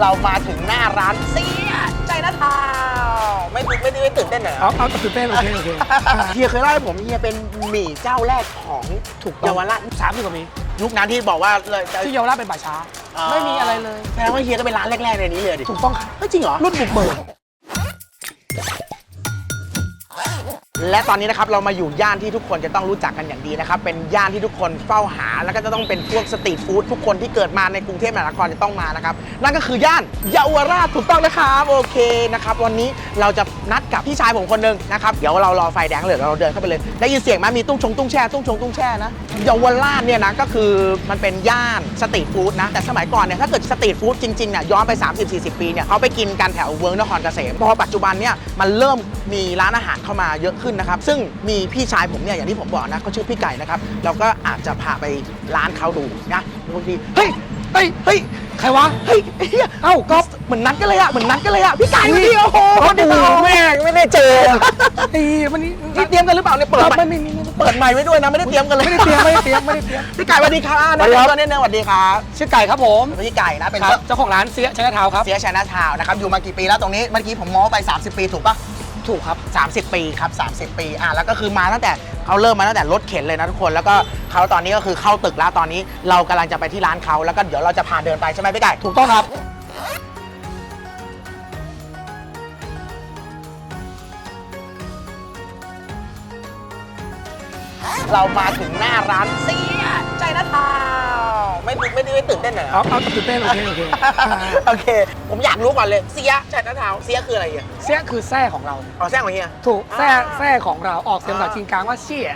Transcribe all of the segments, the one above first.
เรามาถึงหน้าร้านเสียใจนะทาวไม่ไม่ได้ไม่ตื่นเต้นเหรอ เอาเอาตื่นเต้นโอเคโอเคเฮียเคยเล่าให้ผมเฮียเป็นหมี่เจ้าแรกของถูกต้องเยาวราชสามสิบกว่าปียุคนั้นที่บอกว่าเลยที่เยาวราชเป็นป่าช้าไม่มีอะไรเลยแสดงว่าเฮียก็เป็นร้านแรกๆในนี้เลยดิถูกต้องครับเฮ้ยจริงเหรอ รุ่นบุกเบิก และตอนนี้นะครับเรามาอยู่ย่านที่ทุกคนจะต้องรู้จักกันอย่างดีนะครับ เป็นย่านที่ทุกคนเฝ้าหา แล้วก็จะต้องเป็นพวกสตรีทฟู้ดทุกคนที่เกิดมาในกรุงเทพมหานครจะต้องมานะครับ นั่นก็คือย่านเยาวราชถูกต้องนะครับ โอเคนะครับ วันนี้เราจะนัดกับพี่ชายผมคนหนึ่งนะครับ เดี๋ยวเรารอไฟแดงเลยเราเดินเข้าไปเลย ได้ยินเสียงไหมมีตุ้งชงตุ้งแช่ตุ้งชงตุ้งแช่นะ เยาวราชเนี่ยนะก็คือมันเป็นย่านสตรีทฟู้ดนะ แต่สมัยก่อนเนี่ยถ้าเกิดสตรีทฟู้ดจริงๆเนี่ยย้อนไป 30-40 ปีเนี่ยเขาไปกินกันแถวเวิร์กนครเกษมพอปัจจุบันเนี่ยมันเริ่มมีร้านอาหารเข้ามาเยอะขึ้นนะครับ ซึ่งมีพี่ชายผมเนี่ยอย่างที่ผมบอกนะเขาชื่อพี่ไก่นะครับ เราก็อาจจะพาไปร้านเขาดูนะบางทีเฮ้ยเฮ้ยเฮ้ยใครวะเฮ้ยเฮียเอ้าก็เหมือนนัดกันเลยอะเหมือนนัดกันเลยอะพี่ไก่วันนี้โอ้โหโอ้วันนี้โหแม่งไม่ได้เจอไอ้วันนี้นี่เตรียมกันหรือเปล่าเนี่ยเปิดครับไมไม่ค์ไม่ไม่ไม่เปิดไมค์ไว้ด้วยนะไม่ได้เตรียมกันเลยไม่ได้เตรียมไม่ได้เตรียมไม่ได้เตรียมพี่ไก่สวัสดีครับสวัสดีครับนะเนสวัสดีครับชื่อไก่ครับผมพี่ไก่นะเป็นครับเจ้าของร้านเสียชนะเท้าครับเสียชนะทาวน์นะครับอยู่มากี่ปีแล้วตรงนี้เมื่อกี้ผมมองไป 30 ปีถูกปะ ถูกครับ 30 ปีครับ 30 ปีอะแล้วก็คือมาตั้งแต่เขาเริ่มมาตั้งแต่รถเข็นเลยนะทุกคน แล้วก็เขาตอนนี้ก็คือเข้าตึกแล้วตอนนี้เรากำลังจะไปที่ร้านเขาแล้วก็เดี๋ยวเราจะพาเดินไปใช่ไหมพี่ไก่ถูกต้องครับเรามาถึงหน้าร้านเสียใจนะทาว ไม่ไม่ได้ไม่ตื่นเต้นเหรอ เอาเอาตื่นเต้นโอเคโอเคอ่าโอเค ผมอยากรู้ก่อนเลยเสียใจนะทาวน์เสียคืออะไรอะเสียคือแท้ของเราเอาแซ่งของเฮีย ถูกแท้อ่าแท้ของเราออกเสียงภาษาจีนกลางว่าเชี่ย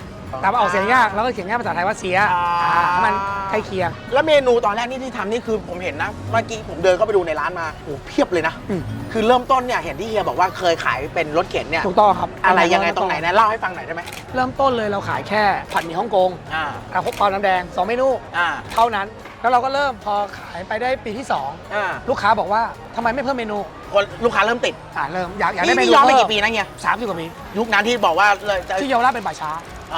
แต่ว่าออกเสียงยากแล้วก็เขียนง่ายภาษาไทยว่าเสียอ่า อ่าให้มันใกล้เคียง แล้วเมนูตอนแรกนี่ที่ทำนี่คือผมเห็นนะเมื่อกี้ผมเดินเข้าไปดูในร้านมาโอ้เพียบเลยนะ อืม คือเริ่มต้นเนี่ยเห็นที่เฮียบอกว่าเคยขายเป็นรถเข็นเนี่ยถูกต้องครับอะไรยังไงตรงไหนนะเล่าให้ฟังหน่อยได้ไหมเริ่มต้นเลยเราขายแค่ผัดหมี่ฮ่องกงอ่ากับพวกปลาน้ำแดงสองเมนู อ่าเท่านั้น แล้วเราก็เริ่มพอขายไปได้ปีที่ อ่า2 ลูกค้าบอกว่าทำไมไม่เพิ่มเมนู คนลูกค้าเริ่มติดอ่าเริ่มอยากอยากได้นี่เมนี่นูย้อนไปเพิ่กี่ปีนะเฮียสามสิบกว่าปียุคนั้นที่บอกว่าเลยจะที่เยาวราชเป็นป่าช้า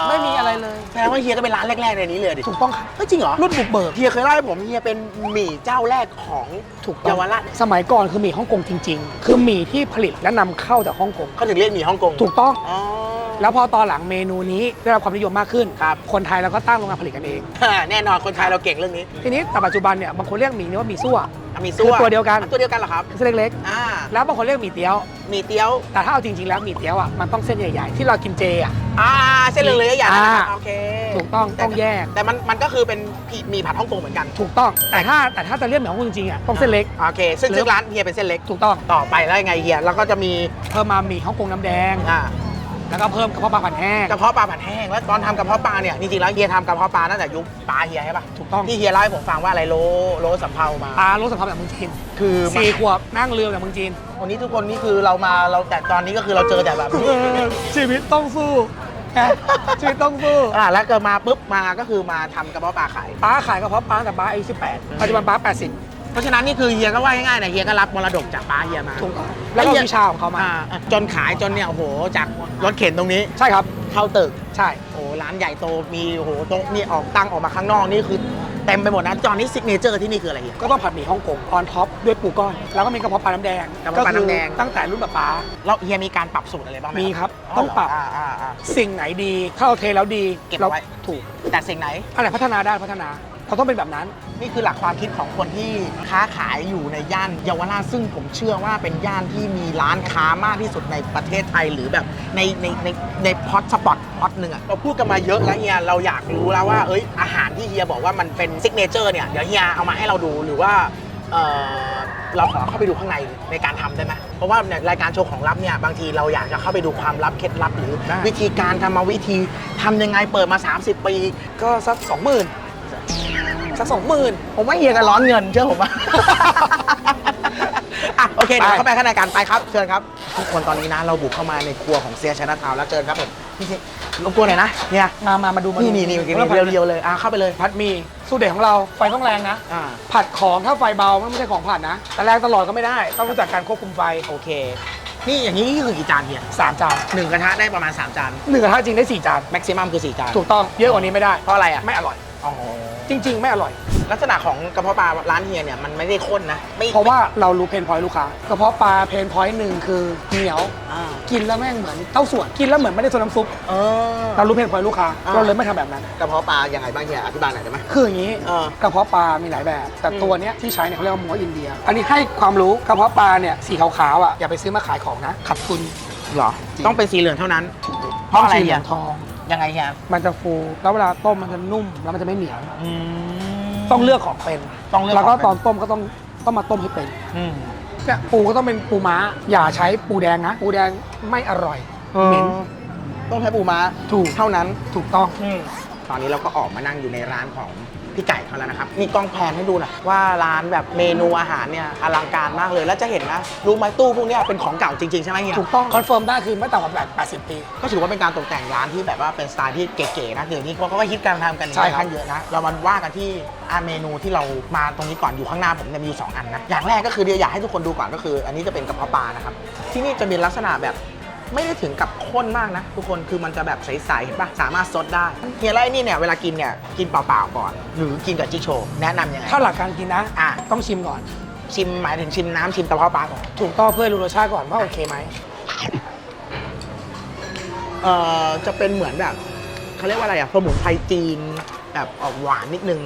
ไม่มีอะไรเลย แสดงว่าเฮียก็เป็นร้านแรกๆในนี้เลยดิถูกต้องครับเฮ้ยจริงเหรอรุ่นบุกเบิกเฮียเคยเล่าให้ผมเฮียเป็นหมี่เจ้าแรกของถูกต้องเยาวราชสมัยก่อนคือหมี่ฮ่องกงจริง ๆ คือหมี่ที่ผลิตและนำเข้าจากฮ่องกงเขาถึงเรียกหมี่ฮ่องกงถูกต้องอ๋อ แล้วพอตอนหลังเมนูนี้ได้รับความนิยมมากขึ้นครับ คนไทยเราก็ตั้งโรงงานผลิตกันเอง แน่นอนคนไทยเราเก่งเรื่องนี้ทีนี้แต่ปัจจุบันเนี่ยบางคนเรียกหมี่นี้ว่าหมี่ซั่ว อะมีซั่วคือตัวเดียวกันตัวเดียวกันเหรอครับ เส้นเล็กอ่าๆ แล้วบางคนเรียกหมี่เตี๋ยว มีเตี๋ยว แต่ถ้าเอาจริง ๆ แล้วหมี่เตี๋ยวอะมันต้องเส้นใหญ่ ๆ ที่เรากินเจอะ อ่าเส้นเหลืองๆอย่างนั้นนะครับอ่า โอเคถูกต้องต้องแยก แต่มันมันก็คือเป็นผีหมีผัดฮ่องกงเหมือนกัน ถูกต้อง แต่ถ้าแต่ถ้าจะเรียกหมี่ฮ่องกงจริงๆอะต้องเส้นเล็ก โอเค ซึ่งหรือซึ่งร้านเฮียเป็นเส้นเล็ก ถูกต้อง ต่อไปแล้วยังไงเฮีย แล้วก็จะมีเพิ่มมาหมี่ฮ่องกงน้ำแดง อ่า แล้วก็เพิ่มกระเพาะปลาผัดแห้ง กระเพาะปลาผัดแห้งแล้วตอนทำกระเพาะปลาเนี่ยจริงๆแล้วเฮียทำกระเพาะปลาตั้งแต่ยุคปลาเฮียใช่ปะถูกต้อง ที่เฮียเล่าให้ผมฟังว่าอะไรโลโลสำเภามาปลารสสัมผัสแบบเมืองจีนคือมาสี่ขวบนั่งเรือแบบเมืองจีน วันนี้ทุกคนนี่คือเรามาเราแต่ตอนนี้ก็คือเราเจอแต่แบบ ชีวิตต้องสู้นะชีวิตต้องสู้อ่าแล้วเกิดมาปุ๊บมาก็คือมาทำกระเพาะปลาขาย ป้าขายกระเพาะปลาตั้งแต่ป้าอายุ18ปัจจุบันป้า80 เพราะฉะนั้นนี่คือเฮียก็ว่าง่ายๆนะเฮียก็รับมรดกจากป้าเฮียมาถูกต้องแล้วก็วิชาของเขามาอ่าอะจนขายจนเนี่ยโอ้โหจากรถเข็นตรงนี้ใช่ครับเข้าตึกใช่โอ้ร้านใหญ่โตมีโอ้โหโต๊ะนี่ออกตั้งออกมาข้างนอกนี่คือเต็มไปหมดนะจอนนี้ซิกเนเจอร์ที่นี่คืออะไรเฮียก็ต้องผัดหมี่ฮ่องกงออนท็อปด้วยปูก้อนแล้วก็มีกระเพาะปลาน้ำแดงกระเพาะปลาน้ำแดงก็คือตั้งแต่รุ่นป้าป้าแล้วเฮียมีการปรับสูตรอะไรบ้างไหมมีครับต้องปรับาอ่าอ่าสิ่งไหนดีถ้าเราเทแล้วดีเก็บเอาไว้ถูกแต่สิ่งไหนอะไรพัฒนาได้พัฒนา เราต้องเป็นแบบนั้น นี่คือหลักความคิดของคนที่ค้าขายอยู่ในย่านเยาวราชซึ่งผมเชื่อว่าเป็นย่านที่มีร้านค้ามากที่สุดในประเทศไทยหรือแบบในในในในพอตสปอตพอตหนึ่งอะเราพูดกันมาเยอะแล้วเฮียเราอยากรู้แล้วว่าเอ้ยอาหารที่เฮียบอกว่ามันเป็นซิกเนเจอร์เนี่ยเดี๋ยวเฮียเอามาให้เราดูหรือว่าเอ่อเราขอเข้าไปดูข้างในในการทำได้ไหมเพราะว่าในรายการโชว์ของลับเนี่ยบางทีเราอยากจะเข้าไปดูความลับเคล็ดลับหรือ ได้ วิธีการทำมาวิธีทำยังไงเปิดมา 30 ปีก็สักสองหมื่น สักสองหมื่น ผมว่าเฮียกันร้อนเงินเชื่อผมว่าอะโอเคเดี๋ยวไป เข้าไปข้างในกันไปครับ เชิญครับ ทุกคนตอนนี้นะเราบุกเข้ามาในครัวของเซียชนะทาวน์แล้วเชิญครับผมพี่เซียรบกวนหน่อยนะเนี่ยมามามาดูมาดูนี่นี่นี่ว่าผัดเรียวๆเลยอะเข้าไปเลยผัดหมี่สูตรเด็ดของเราไฟต้องแรงนะ อ่าผัดของถ้าไฟเบามันไม่ใช่ของผัดนะ แต่แรงตลอดก็ไม่ได้ ต้องรู้จักการควบคุมไฟโอเค นี่อย่างนี้คือกี่จานเฮียสามจานหนึ่งกระทะได้ประมาณ3จานหนึ่งกระทะจริงได้สี่จาน แม็กซิมัมคือ4จานถูกต้องเยอะกว่านี้ไม่ได้ เพราะอะไรอะ ไม่อร่อย อ๋อจริง ๆ ไม่อร่อย ลักษณะของกระเพาะปลาร้านเฮียเนี่ยมันไม่ได้ข้นนะไม่เพราะว่าเรารู้เพนพอยต์ลูกค้ากระเพาะปลาเพนพอยต์หนึ่งคือเหนียว อ่ากินแล้วแม่งเหมือนเต้าส่วนกินแล้วเหมือนไม่ได้ซดน้ำซุปเออ เรารู้เพนพอยต์ลูกค้าอ่า เราเลยไม่ทำแบบนั้น กระเพาะปลายังไงบ้างเฮียอธิบายหน่อยได้ไหม คืออย่างนี้เออกระเพาะปลา มีหลายแบบ แต่อืม ตัวเนี้ยที่ใช้เนี่ยเขาเรียกว่าหมูอินเดีย อันนี้ให้ความรู้กระเพาะปลาเนี่ยสีขาวๆอะอย่าไปซื้อมาขายของนะขาดทุนเหรอ จริง ต้องเป็นสีเหลืองเท่านั้น เพราะอะไรสีเหลืเฮีอยงทอง ยังไงเฮียมันจะฟูแล้วเวลาต้มมันจะนุ่มแล้วมันจะไม่เหนียวอืม ต้องเลือกของเป็นต้องเลือกแล้วก็ของเป็น ตอนต้มก็ต้องต้องมาต้มให้เป็นอืม เนี่ยปูก็ต้องเป็นปูม้า อย่าใช้ปูแดงนะปูแดงไม่อร่อยเหม็นต้องใช้ปูม้าถูกเท่านั้น ถูกต้องตอนนี้เราก็ออกมานั่งอยู่ในร้านของ พี่ไก่เขาแล้วนะครับ มีกล้องแพนให้ดูหน่อยว่าร้านแบบเมนูอาหารเนี่ยอลังการมากเลย แล้วจะเห็นนะรู้ไหมตู้พวกเนี้ยเป็นของเก่าจริงๆใช่ไหมเฮียถูกต้องคอนเฟิร์มได้คือไม่ต่ำกว่าแบบ80 ปี ก็ถือว่าเป็นการตกแต่งร้านที่แบบว่าเป็นสไตล์ที่เก๋ๆนะเดี๋ยวนี้เขาก็ฮิตการทำกันใช่ครับค่อนข้างเยอะนะ เรามาว่ากันที่อาเมนูที่เรามาตรงนี้ก่อนอยู่ข้างหน้าผมเนี่ยมีอยู่สองอันนะ อย่างแรกก็คือเดี๋ยวอยากให้ทุกคนดูก่อนก็คือ อันนี้จะเป็นกระเพาะปลานะครับ ที่นี่จะมีลักษณะแบบ ไม่ได้ถึงกับข้นมากนะ ทุกคนคือมันจะแบบใสๆเห็นปะสามารถซดได้เฮียไล่นี่เนี่ยเวลากินเนี่ยกินเปล่าๆก่อน หรือกินกับจิ๊กโชว์แนะนำยังไงถ้าหลักการกินนะอะต้องชิมก่อน ชิมหมายถึงชิมน้ำชิมกระเพาะปลาก่อนถูกต้องเพื่อรู้รสชาติก่อนว่าโอเคไหมเอ่อจะเป็นเหมือนแบบเขาเรียกว่าอะไรอะสมุนไพรจีนแบบออกหวานนิดนึง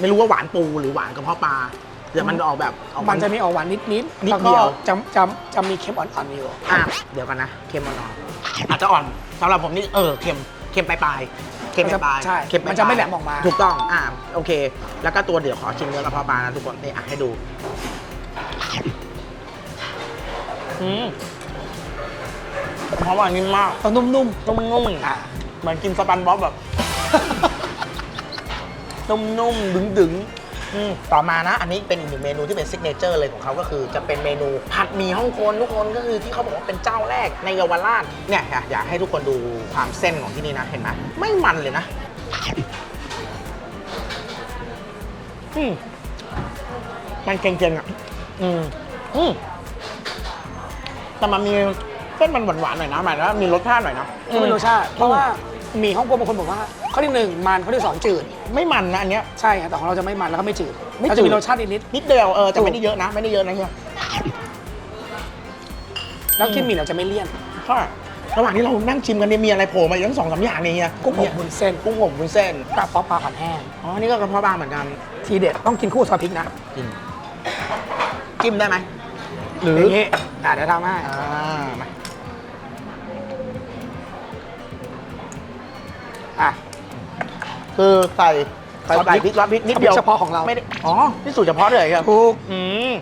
ไม่รู้ว่าหวานปูหรือหวานกระเพาะปลา แต่มันออกแบบออกมันจะมีออกหวานนิดๆนิดแล้วเดีก็ยว จะจะจะมีเค็มอ่อนๆอยู่ อะเดี๋ยวกันนะเค็มอ่อนๆอาจจะอ่อนสำหรับผมนี่เออเค็มเค็มปลายๆเค็มปลายๆใช่เค็มปลายๆมันจะไม่แหลมออกมา ถูกต้องอ่าโอเค แล้วก็ตัวเดี๋ยวขอชิมเนื้อกระเพาะปลานะทุกคนนี่อะให้ดูอืมกระเพาะปลานิ่มมากต้องนุ่มนุ่มๆอะเหมือนกินสปันบ๊อบแบบ นุ่มๆดึงๆอืม ต่อมานะ อันนี้เป็นอีกหนึ่งเมนูที่เป็นซิกเนเจอร์เลยของเขาก็คือจะเป็นเมนูผัดหมี่ฮ่องกงทุกคนก็คือที่เขาบอกว่าเป็นเจ้าแรกในเยาวราชเนี่ยอยากอยากให้ทุกคนดูความเส้นของที่นี่นะ เห็นไหมไม่มันเลยนะอืมมันเก่งๆอะ อืมอืมแต่มันมีเส้นมันหวานๆหน่อยนะหมายถึงว่ามีรสชาติหน่อยนะๆก็เป็นรสชาติเพราะว่า หมี่ฮ่องกงบางคนบอกว่า ข้อที่หนึ่งมันข้อที่สองจืด ไม่มันนะอันเนี้ย ใช่ครับแต่ของเราจะไม่มันแล้วก็ไม่จืดไม่จืด เราจะมีรสชาตินิดนิดเดียวเออแต่ถูกไม่ได้เยอะนะ ไม่ได้เยอะนะเฮียๆแล้วกินหมี่เราจะไม่เลี่ยนใช่ระหว่างที่เรานั่งชิมกันเนี่ยมีอะไรโผล่มาอีกทั้งสองสามอย่างเนี่ยเฮียกุ้งอบวุ้นเส้นกุ้งอบวุ้นเส้นกระเพาะปลาผัดแห้งอ๋อนี่ก็กระเพาะปลาเหมือนกันทีเด็ดต้องกินคู่กับซอสพริกนะกินจิ้มได้ไหมหรืออย่างนี้อะเดี๋ยวทำให้อ่ามา คือใส่ใส่ซอสพใส่ริกพริกซอสพริกนิดเดียวเฉพาะของเรา ไม่ได้อ๋อนี่สูตรเฉพาะเลยครับถูกอืม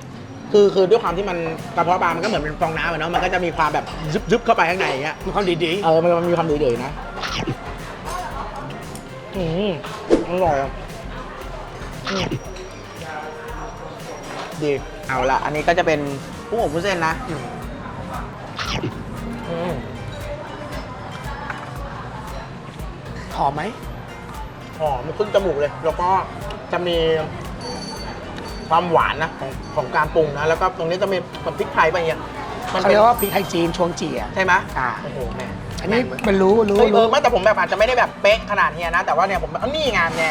คือคือด้วยความที่มันกระเพาะปลา มันก็เหมือนเป็นฟองน้ำอะเนาะ มันก็จะมีความแบบซึบซึบเข้าไปข้างในอย่างเงี้ย มีความดีเออ มันมันมีความดีๆนะ อืมอร่อยอะอืมดี เอาละ อันนี้ก็จะเป็นกุ้งอบวุ้นเส้นนะๆอืมอืมหอมไหมห อมขึ้นจมูกเลย แล้วก็จะมีความหวานนะของของการปรุงนะ แล้วก็ตรงนี้จะมีแบบพริกไทยไปอย่างเงี้ยมันเขาเป็นเรียกว่าพริกไทยจีนชวงเจีย ใช่ไหมอ่า โอ้โหแม่อันนี้เป็นรู้รู้เฮ้ยเอรู้อไม่แต่ผมแบบอาจจะไม่ได้แบบเป๊ะขนาดเนี้ยนะ แต่ว่าเนี่ยผมแบบเอานี่งานแน่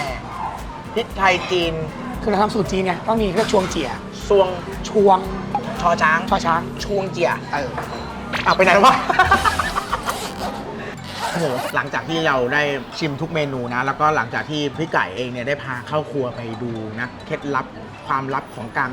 พริกไทยจีนคือเราทำสูตรจีนไงต้องมีเรียกชวงเจีย ซวงชวงชอช้างชอช้างชวงเจีย เออเอาไปไหนวะ โอ้หหลังจากที่เราได้ชิมทุกเมนูนะ แล้วก็หลังจากที่พี่ไก่เองเนี่ยได้พาเข้าครัวไปดูนะเคล็ดลับความลับของการ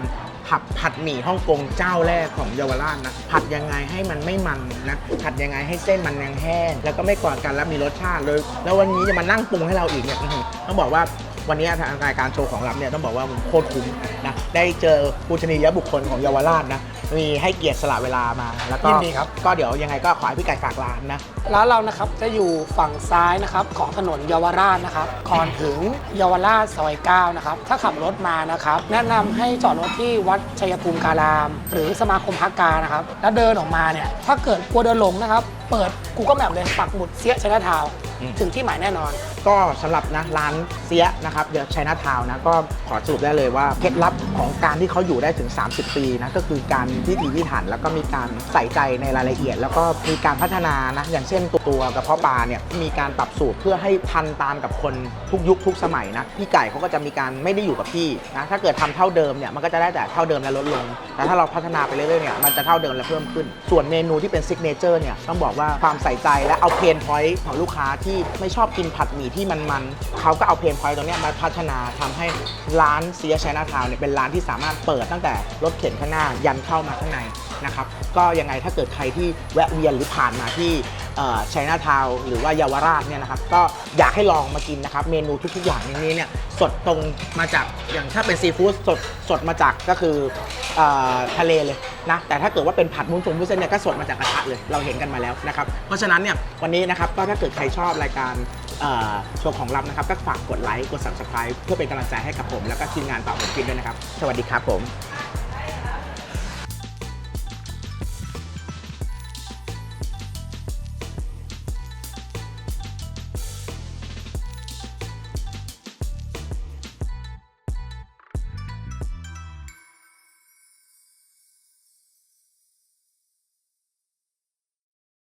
ผัดผัดหมี่ฮ่องกงเจ้าแรกของเยาวราชนะผัดยังไงให้มันไม่มันนะผัดยังไงให้เส้นมันยังแห้งแล้วก็ไม่กอดกันแล้วมีรสชาติเลย แล้ววันนี้จะมานั่งปรุงให้เราอีกเนี่ยต้องบอกว่าวันนี้ทางรายการโชว์ของลับเนี่ยต้องบอกว่าโคตรคุ้มนะได้เจอปูชนียบุคคลของเยาวราชนะ มีให้เกียรติสละเวลามา แล้วก็ยินดีครับ ก็เดี๋ยวยังไงก็ขอให้พี่ไก่ฝากร้านนะ ร้านเรานะครับจะอยู่ฝั่งซ้ายนะครับของถนนเยาวราชนะครับก่อนถึงเยาวราชซอย9นะครับถ้าขับรถมานะครับแนะนำให้จอดรถที่วัดชัยภูมิการาม หรือสมาคมพักการนะครับแล้วเดินออกมาเนี่ยถ้าเกิดกลัวเดินหลงนะครับ เปิด Google Map เลยปักหมุดเสียชนะทาวอืม ถึงที่หมายแน่นอน ก็สำหรับนะร้านเสียนะครับเดอะชัยนาทาวนะก็ขอสรุปได้เลยว่าเคล็ดลับของการที่เขาอยู่ได้ถึง 30 ปีนะก็คือการพิถีพิถันแล้วก็มีการใส่ใจในรายละเอียด แล้วก็มีการพัฒนานะอย่างเช่นตัวตัวกระเพาะปลาเนี่ยมีการปรับสูตรเพื่อให้ทันตามกับคนทุกยุคทุกสมัยนะพี่ไก่เขาก็จะมีการไม่ได้อยู่กับพี่นะถ้าเกิดทำเท่าเดิมเนี่ยมันก็จะได้แต่เท่าเดิมและลดลง แต่ถ้าเราพัฒนาไปเรื่อยๆเนี่ยมันจะเท่าเดิมและเพิ่มขึ้น ส่วนเมนูที่เป็นซิกเนเจอร์เนี่ยต้องบอกว่าความใส่ใจและเอาเพนพอยต์ของลูกค้าที่ไม่ชอบกินผัดหมี่ที่มันๆเขาก็เอาเพนพอยต์ตรงเนี้ยมาพัฒนาทำให้ร้านเซียชนาทาวเนี่ยเป็นร้านที่สามารถเปิดตั้งแต่รถเข็นข้างหน้ายันเข้ามาข้างในนะครับก็ยังไงถ้าเกิดใครที่แวะเวียนหรือผ่านมาที่ชัยนาทาวหรือว่าเยาวราชเนี่ยนะครับก็อยากให้ลองมากินนะครับ เมนูทุกๆอย่างในนี้เนี่ยสดตรงมาจากอย่างถ้าเป็นซีฟู้ดสดสดมาจากก็คือเออทะเลเลยนะแต่ถ้าเกิดว่าเป็นผัดมุ้งชงมุ้เส้นเนี่ยก็สดมาจากกระทะเลยเราเห็นกันมาแล้วนะครับเพราะฉะนั้นเนี่ยวันนี้นะครับก็ถ้าเกิดใครชอบรายการ ชว์ของลับนะครับ ก็ฝากกดไลค์ กด subscribe เพื่อเป็นกำลังใจให้กับผม แล้วก็ทีมงานต่อผมกินด้วยนะครับ สวัสดีครับผม